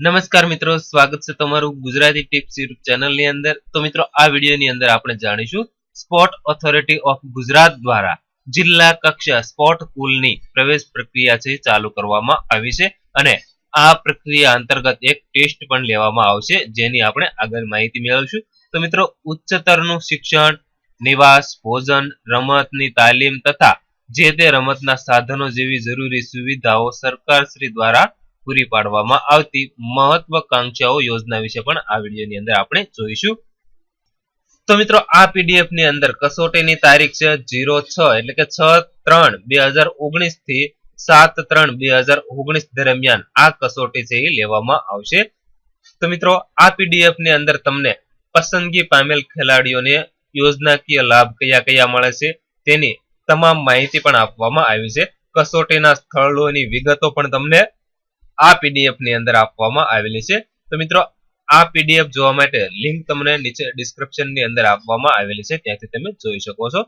નમસ્કાર મિત્રો, સ્વાગત છે તમારું ગુજરાતી ટિપ્સ યુટ્યુબ ચેનલની અંદર. તો મિત્રો, આ વિડીયોની અંદર આપણે જાણીશું સ્પોર્ટ ઓથોરિટી ઓફ ગુજરાત દ્વારા જિલ્લા કક્ષા સ્પોર્ટ પુલની પ્રવેશ પ્રક્રિયા છે, ચાલુ કરવામાં આવી છે અને આ પ્રક્રિયા અંતર્ગત એક ટેસ્ટ પણ લેવામાં આવશે, જેની આપણે આગળ માહિતી મેળવશું. તો મિત્રો, ઉચ્ચતરનું શિક્ષણ, નિવાસ, ભોજન, રમતની તાલીમ તથા જે તે રમતના સાધનો જેવી જરૂરી સુવિધાઓ સરકાર શ્રી દ્વારા પૂરી પાડવામાં આવતી મહત્વકાંક્ષાઓ યોજના વિશે પણ આ વિડીયોની અંદર આપણે જોઈશું. તો મિત્રો, આ પીડીએફની અંદર કસોટીની તારીખ છે જીરો છ, એટલે કે છ ત્રણ બે હજાર ઓગણીસથી સાત ત્રણ બે હજાર ઓગણીસ દરમિયાન આ કસોટી છે એ લેવામાં આવશે. તો મિત્રો, આ પીડીએફની અંદર તમને પસંદગી પામેલ ખેલાડીઓને યોજનાકીય લાભ કયા કયા મળે છે તેની તમામ માહિતી પણ આપવામાં આવી છે. કસોટીના સ્થળોની વિગતો પણ તમને આ પીડીએફની અંદર આપવામાં આવેલી છે. તો મિત્રો, આ પીડીએફ જોવા માટે લિંક તમને નીચે ડિસ્ક્રિપ્શનની અંદર આપવામાં આવેલી છે. ત્યાંથી તમે જોઈ શકો છો.